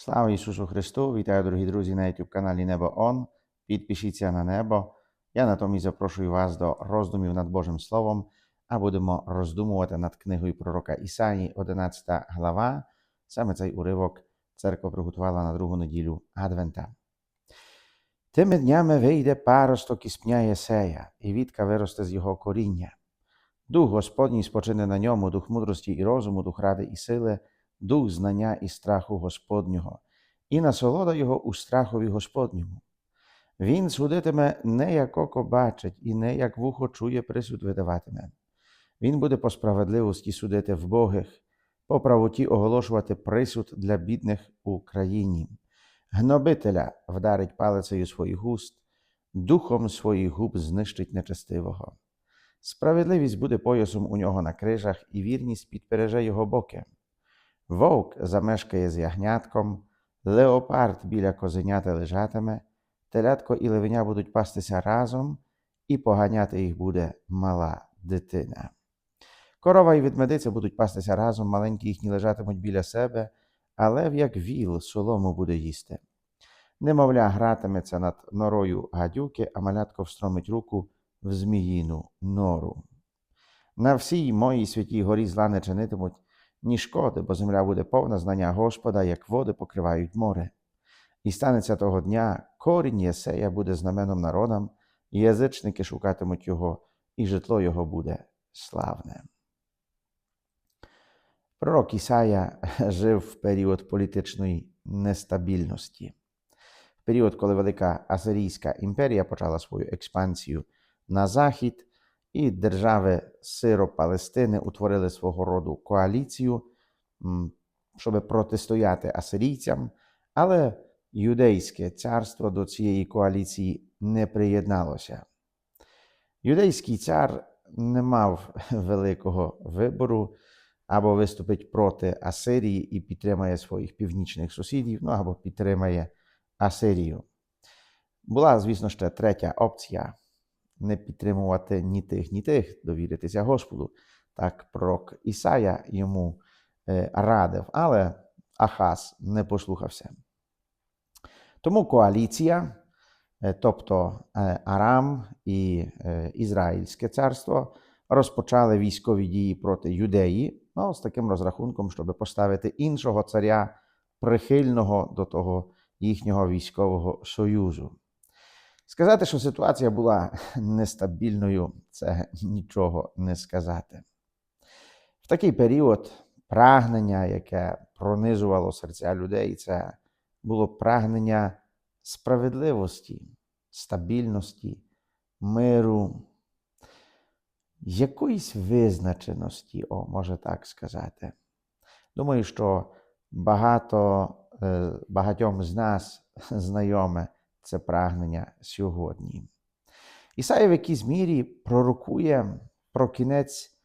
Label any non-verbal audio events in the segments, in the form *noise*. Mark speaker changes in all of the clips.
Speaker 1: Слава Ісусу Христу! Вітаю, дорогі друзі, на youtube каналі Небо Он. Підпишіться на небо. Я натомість запрошую вас до роздумів над Божим Словом, а будемо роздумувати над книгою пророка Ісаї, 11 глава. Саме цей уривок церква приготувала на другу неділю Адвента. Тими днями вийде паросток із пня Єсея, і вітка виросте з його коріння. Дух Господній спочине на ньому, дух мудрості і розуму, дух ради і сили, дух знання і страху Господнього, і насолода його у страхові Господньому. Він судитиме не як око бачить, і не як вухо чує, присуд видаватиме. Він буде по справедливості судити вбогих, по правоті оголошувати присуд для бідних у країні. Гнобителя вдарить палицею своїх уст, духом своїх губ знищить нечестивого. Справедливість буде поясом у нього на крижах, і вірність підпереже його боки. Вовк замешкає з ягнятком, леопард біля козенята лежатиме, телятко і левеня будуть пастися разом, і поганяти їх буде мала дитина. Корова і ведмедиця будуть пастися разом, маленькі їхні лежатимуть біля себе, а лев, як віл, солому буде їсти. Немовля гратиметься над норою гадюки, а малятко встромить руку в зміїну нору. На всій моїй святій горі зла не чинитимуть ні шкоди, бо земля буде повна знання Господа, як води покривають море. І станеться того дня, корінь Єсея буде знаменом народам, і язичники шукатимуть його, і житло його буде славне. Пророк Ісая *laughs* жив в період політичної нестабільності, в період, коли Велика Асирійська імперія почала свою експансію на захід, і держави Сиро Палестини утворили свого роду коаліцію, щоб протистояти асирійцям, але Юдейське царство до цієї коаліції не приєдналося. Юдейський цар не мав *laughs* великого вибору або виступить проти Асирії і підтримає своїх північних сусідів, ну або підтримає Асирію. Була, звісно, ще третя опція не підтримувати ні тих, ні тих, довіритися Господу. Так пророк Ісая йому радив, але Ахаз не послухався. Тому коаліція, тобто Арам і Ізраїльське царство, розпочали військові дії проти юдеї, ну, з таким розрахунком, щоб поставити іншого царя, прихильного до того їхнього військового союзу. Сказати, що ситуація була нестабільною, це нічого не сказати. В такий період прагнення, яке пронизувало серця людей, це було прагнення справедливості, стабільності, миру, якоїсь визначеності, о, може так сказати. Думаю, що багато, багатьом з нас знайоме це прагнення сьогодні. Ісая в якійсь мірі пророкує про кінець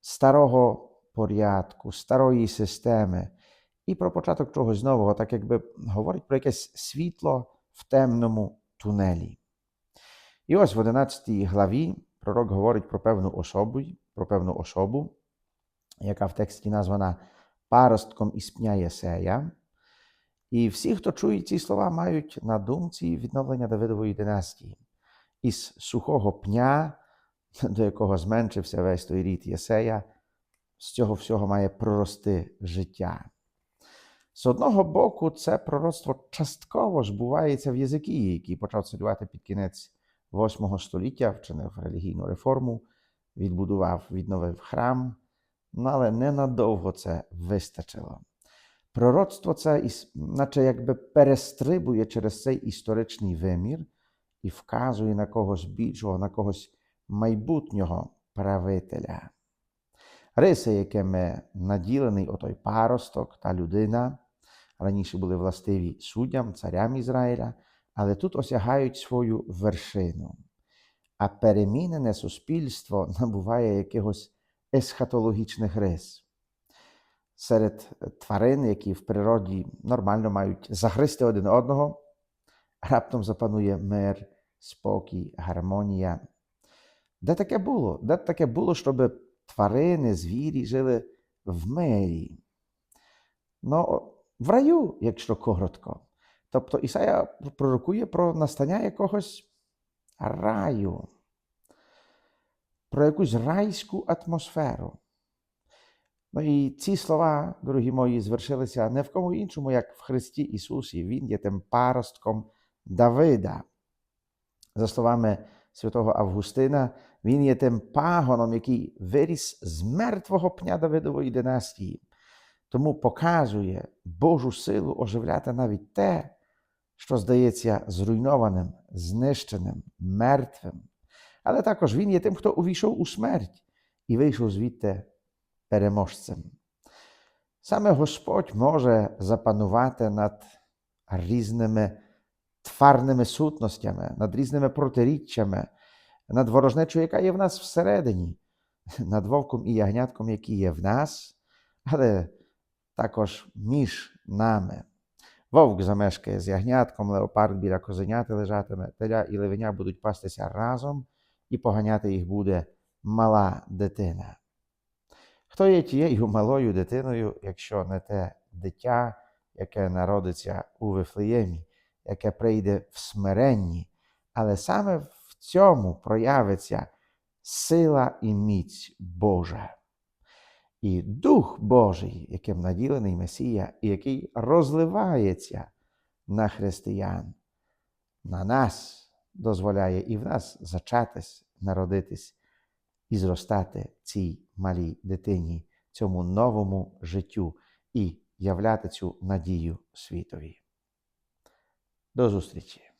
Speaker 1: старого порядку, старої системи і про початок чогось нового, так якби говорить про якесь світло в темному тунелі. І ось в 11 главі пророк говорить про певну особу, про певну особу, яка в тексті названа паростком із пня Єсея. І всі, хто чує ці слова, мають на думці відновлення Давидової династії. Із сухого пня, до якого зменшився весь той рід Єсея, з цього всього має прорости життя. З одного боку, це пророцтво частково ж бувається в Єзикії, який почав царювати під кінець VIII століття, вчинив релігійну реформу, відбудував, відновив храм, але ненадовго це вистачило. Пророцтво це, наче якби перестрибує через цей історичний вимір і вказує на когось більшого, на когось майбутнього правителя. Риси, якими наділений отой паросток та людина, раніше були властиві суддям, царям Ізраїля, але тут осягають свою вершину. А перемінене суспільство набуває якихось есхатологічних рис серед тварин, які в природі нормально мають загристи один одного, раптом запанує мир, спокій, гармонія. Де таке було? Де таке було, щоб тварини, звірі жили в мирі? Ну, в раю, якщо коротко. Тобто Ісая пророкує про настання якогось раю, про якусь райську атмосферу. Ну і ці слова, дорогі мої, звершилися не в кому іншому, як в Христі Ісусі. Він є тим паростком Давида. За словами святого Августина, він є тим пагоном, який виріс з мертвого пня Давидової династії. Тому показує Божу силу оживляти навіть те, що здається зруйнованим, знищеним, мертвим. Але також він є тим, хто увійшов у смерть і вийшов звідти переможцем. Саме Господь може запанувати над різними тварними сутностями, над різними протиріччями, над ворожнечою, яка є в нас всередині, над вовком і ягнятком, які є в нас, але також між нами. Вовк замешкає з ягнятком, леопард біля козеняти лежатиме, теля і левеня будуть пастися разом, і поганяти їх буде мала дитина. Хто є тією малою дитиною, якщо не те дитя, яке народиться у Вифлеємі, яке прийде в смиренні, але саме в цьому проявиться сила і міць Божа. І Дух Божий, яким наділений Месія, і який розливається на християн, на нас дозволяє і в нас зачатись, народитись і зростати цій малій дитині, цьому новому життю і являти цю надію світові. До зустрічі!